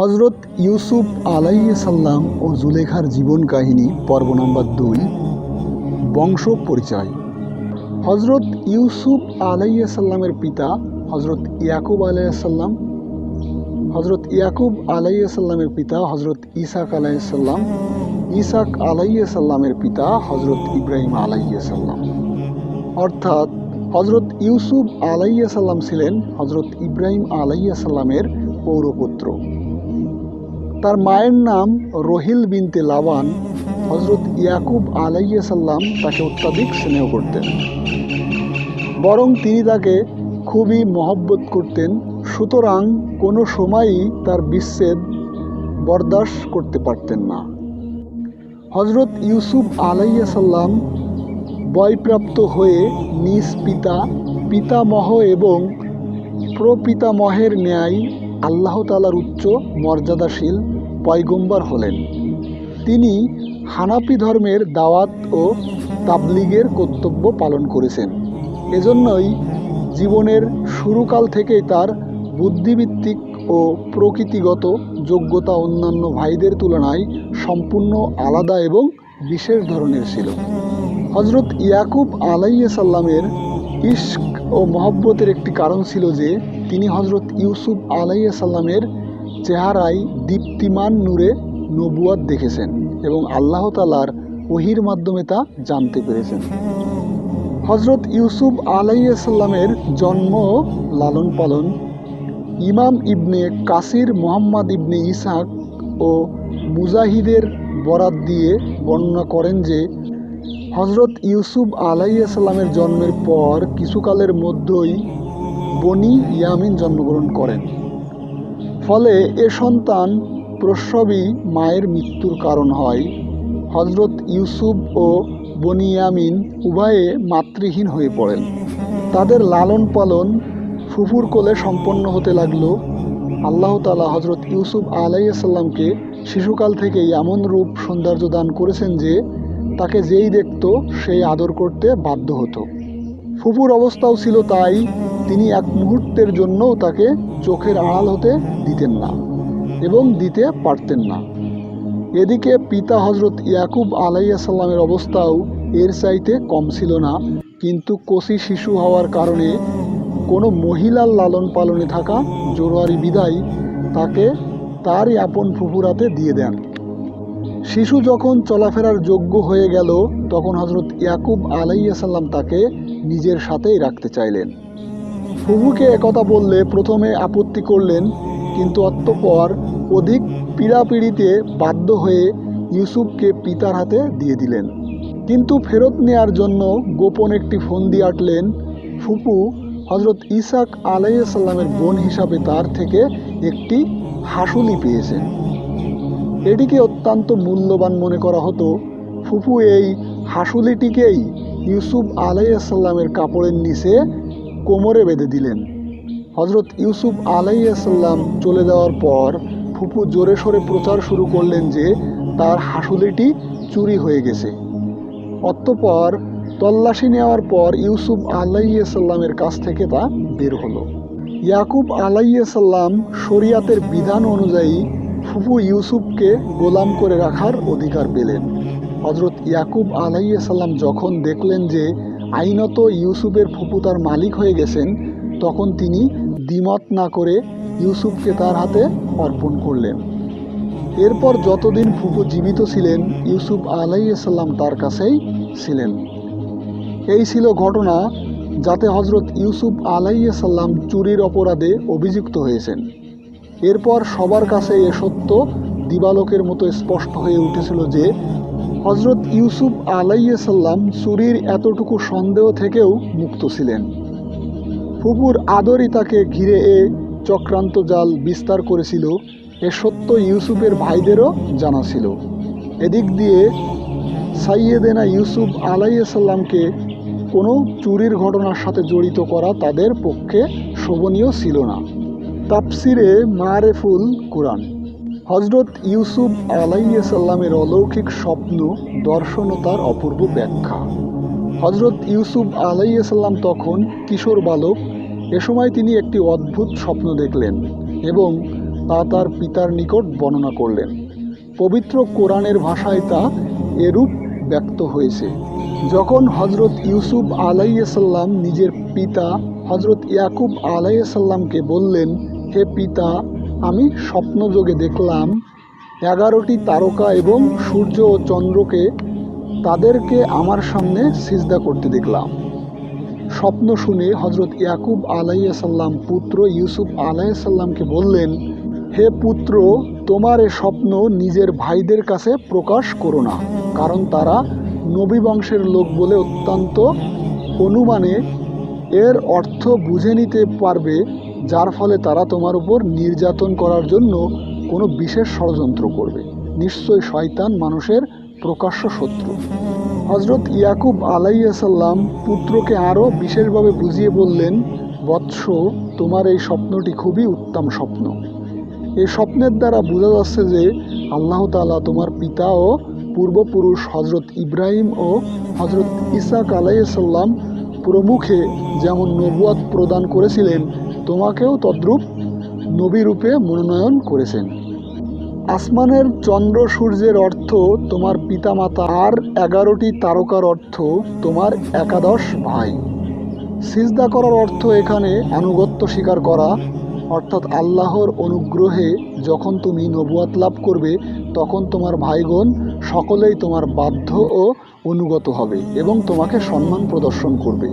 হজরত ইউসুফ আলাইসাল্লাম ও জুলেখার জীবন কাহিনী, পর্ব নম্বর দুই, বংশ পরিচয়। হজরত ইউসুফ আলাইসাল্লামের পিতা হজরত ইয়াকুব আলাইসাল্লাম হজরত ইয়াকুব আলাইসাল্লামের পিতা হজরত ইসাক আলাইসাল্লাম ইসাক আলাইসাল্লামের পিতা হজরত ইব্রাহিম আলাইসাল্লাম অর্থাৎ হজরত ইউসুফ আলাইসাল্লাম ছিলেন হজরত ইব্রাহিম আলাইসাল্লামের পৌরপুত্র। তার মায়ের নাম রহিল বিনতে লাবান হজরত ইয়াকুব আলাইসাল্লাম তাকে অত্যাধিক স্নেহ করতেন। বরং তিনি তাকে খুবই মহব্বত করতেন। সুতরাং কোনো সময়ই তার বিচ্ছেদ বরদাস্ত করতে পারতেন না। হজরত ইউসুফ আলাইসাল্লাম বয়প্রাপ্ত হয়ে নিজ পিতা, পিতামহ এবং প্রপিতামহের ন্যায় আল্লাহ তালার উচ্চ মর্যাদাশীল পয়গম্বর হলেন। তিনি হানাপি ধর্মের দাওয়াত ও তাবলিগের কর্তব্য পালন করেছেন। এজন্যই জীবনের শুরুকাল থেকেই তার বুদ্ধিভিত্তিক ও প্রকৃতিগত যোগ্যতা অন্যান্য ভাইদের তুলনায় সম্পূর্ণ আলাদা এবং বিশেষ ধরনের ছিল। হজরত ইয়াকুব আলাইয়া সাল্লামের ইস্ক ও মহব্বতের একটি কারণ ছিল যে, তিনি হজরত ইউসুফ আলাইয়া সাল্লামের চেহারায় দীপ্তিমান নূরে নবুয়াত দেখেছেন এবং আল্লাহ তালার ওহির মাধ্যমে তা জানতে পেরেছেন। হজরত ইউসুফ আলাইয়া সাল্লামের জন্ম লালন পালন, ইমাম ইবনে কাসির মোহাম্মদ ইবনে ইসাক ও মুজাহিদের বরাত দিয়ে বর্ণনা করেন যে হজরত ইউসুফ আলাইসাল্লামের জন্মের পর কিছুকালের মধ্যেই বনি ইয়ামিন জন্মগ্রহণ করেন। ফলে এ সন্তান প্রসবই মায়ের মৃত্যুর কারণ হয়। হজরত ইউসুফ ও বনিয়ামিন উভয়ে মাতৃহীন হয়ে পড়েন। তাদের লালন পালন ফুফুর কোলে সম্পন্ন হতে লাগল। আল্লাহ তালা হজরত ইউসুফ আলাইসাল্লামকে শিশুকাল থেকেই এমন রূপ সৌন্দর্য দান করেছেন যে, তাকে যেই দেখত, সেই আদর করতে বাধ্য হতো। ফুপুর অবস্থাও ছিল তাই। তিনি এক মুহূর্তের জন্যও তাকে চোখের আড়াল হতে দিতেন না এবং দিতে পারতেন না। এদিকে পিতা হজরত ইয়াকুব আলাইসাল্লামের অবস্থাও এর চাইতে কম ছিল না। কিন্তু কচি শিশু হওয়ার কারণে কোনো মহিলার লালন পালনে থাকা জোরোয়ারি বিদায় তাকে তারই আপন ফুফুরাতে দিয়ে দেন। শিশু যখন চলাফেরার যোগ্য হয়ে গেল, তখন হজরত ইয়াকুব আলাইসাল্লাম তাকে নিজের সাথেই রাখতে চাইলেন। ফুফুকে একথা বললে প্রথমে আপত্তি করলেন, কিন্তু অতঃপর অধিক পীড়াপিড়িতে বাধ্য হয়ে ইউসুফকে পিতার হাতে দিয়ে দিলেন। কিন্তু ফেরত নেয়ার জন্য গোপন একটি ফন্দি আটলেন ফুপু হজরত ইসাক আলাইসাল্লামের বোন হিসাবে তার থেকে একটি হাসুলি পেয়েছেন। এটিকে অত্যন্ত মূল্যবান মনে করা হতো। ফুফু এই হাসুলিটিকেই ইউসুফ আলাইসাল্লামের কাপড়ের নিচে কোমরে বেঁধে দিলেন। হজরত ইউসুফ আলাইসাল্লাম চলে যাওয়ার পর ফুফু জোরে সোরে প্রচার শুরু করলেন যে তার হাসুলিটি চুরি হয়ে গেছে। অতঃপর তল্লাশি নেওয়ার পর ইউসুফ আলাইসাল্লামের কাছ থেকে তা বের হলো। ইয়াকুব আলাইসাল্লাম শরিয়াতের বিধান অনুযায়ী ফুফু ইউসুফকে গোলাম করে রাখার অধিকার পেলেন। হজরত ইয়াকুব আলাইসাল্লাম যখন দেখলেন যে আইনত ইউসুফের ফুফু তার মালিক হয়ে গেছেন, তখন তিনি দ্বিমত না করে ইউসুফকে তার হাতে অর্পণ করলেন। এরপর যতদিন ফুফু জীবিত ছিলেন, ইউসুফ আলাইসাল্লাম তার কাছেই ছিলেন। এই ছিল ঘটনা, যাতে হজরত ইউসুফ আলাইসাল্লাম চুরির অপরাধে অভিযুক্ত হয়েছেন। এরপর সবার কাছে এ সত্য দিবালোকের মতো স্পষ্ট হয়ে উঠেছিল যে হজরত ইউসুফ আলাইসাল্লাম চুরির এতটুকু সন্দেহ থেকেও মুক্ত ছিলেন। ফুপুর আদরই তাকে ঘিরে এ চক্রান্ত জাল বিস্তার করেছিল, এ সত্য ইউসুফের ভাইদেরও জানা ছিল। এদিক দিয়ে সাইয়েদেনা ইউসুফ আলাইসাল্লামকে কোনো চুরির ঘটনার সাথে জড়িত করা তাদের পক্ষে শোভনীয় ছিল না। তাপসিরে মারেফুল কোরআন। হজরত ইউসুফ আলাইসাল্লামের অলৌকিক স্বপ্ন দর্শন ও তার অপূর্ব ব্যাখ্যা। হজরত ইউসুফ আলাইসাল্লাম তখন কিশোর বালক, এ সময় তিনি একটি অদ্ভুত স্বপ্ন দেখলেন এবং তা তার পিতার নিকট বর্ণনা করলেন। পবিত্র কোরআনের ভাষায় তা এরূপ ব্যক্ত হয়েছে, যখন হজরত ইউসুফ আলাইসাল্লাম নিজের পিতা হজরত ইয়াকুব আলাইসাল্লামকে বললেন, হে পিতা আমি স্বপ্নযোগে দেখলাম এগারোটি তারকা এবং সূর্য ও চন্দ্রকে তাদেরকে আমার সামনে সিজদা করতে দেখলাম। স্বপ্ন শুনে হজরত ইয়াকুব আলাইসাল্লাম পুত্র ইউসুফ আলাইসাল্লামকে বললেন, হে পুত্র, তোমার এ স্বপ্ন নিজের ভাইদের কাছে প্রকাশ করো না, কারণ তারা নবী বংশের লোক বলে অত্যন্ত অনুমানে এর অর্থ বুঝে নিতে পারবে যার ফলে তারা তোমার উপর নির্যাতন করার জন্য কোনো বিশেষ ষড়যন্ত্র করবে। নিশ্চয় শয়তান মানুষের প্রকাশ্য শত্রু। হজরত ইয়াকুব আলাইসাল্লাম পুত্রকে আরও বিশেষভাবে বুঝিয়ে বললেন, বৎস, তোমার এই স্বপ্নটি খুবই উত্তম স্বপ্ন। এই স্বপ্নের দ্বারা বোঝা যাচ্ছে যে আল্লাহ তালা তোমার পিতা ও পূর্বপুরুষ হজরত ইব্রাহিম ও হজরত ইসাক আলাইসাল্লাম প্রমুখে যেমন নবুয়াত প্রদান করেছিলেন তোমাকেও তদ্রূপ নবীরূপে মনোনয়ন করেছেন। আসমানের চন্দ্র সূর্যের অর্থ তোমার পিতামাতা আর এগারোটি তারকার অর্থ তোমার একাদশ ভাই। সিজদা করার অর্থ এখানে আনুগত্য স্বীকার করা, অর্থাৎ আল্লাহর অনুগ্রহে যখন তুমি নবুয়াত লাভ করবে, তখন তোমার ভাইগণ সকলেই তোমার বাধ্য ও অনুগত হবে এবং তোমাকে সম্মান প্রদর্শন করবে।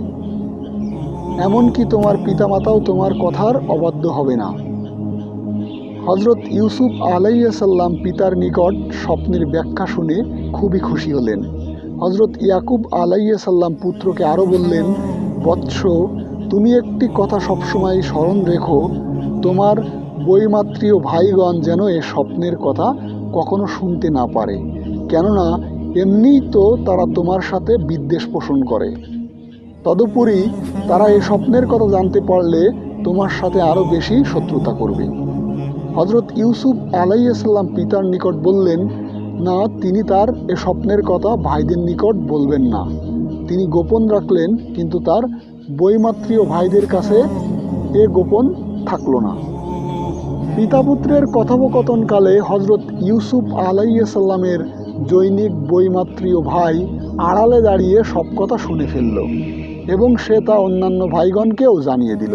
এমনকি তোমার পিতামাতাও তোমার কথার অবাধ্য হবে না। হজরত ইউসুফ আলাইসাল্লাম পিতার নিকট স্বপ্নের ব্যাখ্যা শুনে খুবই খুশি হলেন। হজরত ইয়াকুব আলাইসাল্লাম পুত্রকে আরও বললেন, বৎস, তুমি একটি কথা সবসময় স্মরণ রেখো, তোমার বইমাত্রীয় ভাইগণ যেন এ স্বপ্নের কথা কখনো শুনতে না পারে। কেননা, এমনিই তো তারা তোমার সাথে বিদ্বেষ পোষণ করে। তদুপরি তারা এই স্বপ্নের কথা জানতে পারলে তোমার সাথে আরও বেশি শত্রুতা করবে। হজরত ইউসুফ আলাইসাল্লাম পিতার নিকট বললেন, না, তিনি তার এ স্বপ্নের কথা ভাইদের নিকট বলবেন না। তিনি গোপন রাখলেন, কিন্তু তার বইমাত্রীয় ভাইদের কাছে এ গোপন থাকল না। পিতাপুত্রের কথোপকথনকালে হজরত ইউসুফ আলাইসাল্লামের জৈনিক বইমাত্রীয় ভাই আড়ালে দাঁড়িয়ে সব কথা শুনে ফেলল। এবং সে তা অন্যান্য ভাইগণকেও জানিয়ে দিল।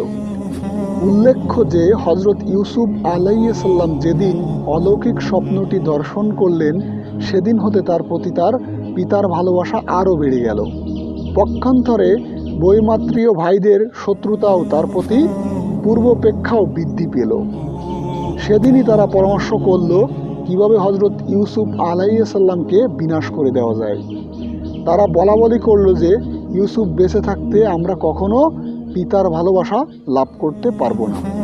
উল্লেখ্য যে হজরত ইউসুফ আলাইসাল্লাম যেদিন অলৌকিক স্বপ্নটি দর্শন করলেন, সেদিন হতে তার প্রতি তার পিতার ভালোবাসা আরও বেড়ে গেল। পক্ষান্তরে বইমাত্রীয় ভাইদের শত্রুতাও তার প্রতি পূর্বপেক্ষাও বৃদ্ধি পেল। সেদিনই তারা পরামর্শ করল, কীভাবে হজরত ইউসুফ আলাইসাল্লামকে বিনাশ করে দেওয়া যায়। তারা বলা বলি করল যে ইউসুফ বেঁচে থাকতে আমরা কখনো পিতার ভালোবাসা লাভ করতে পারব না।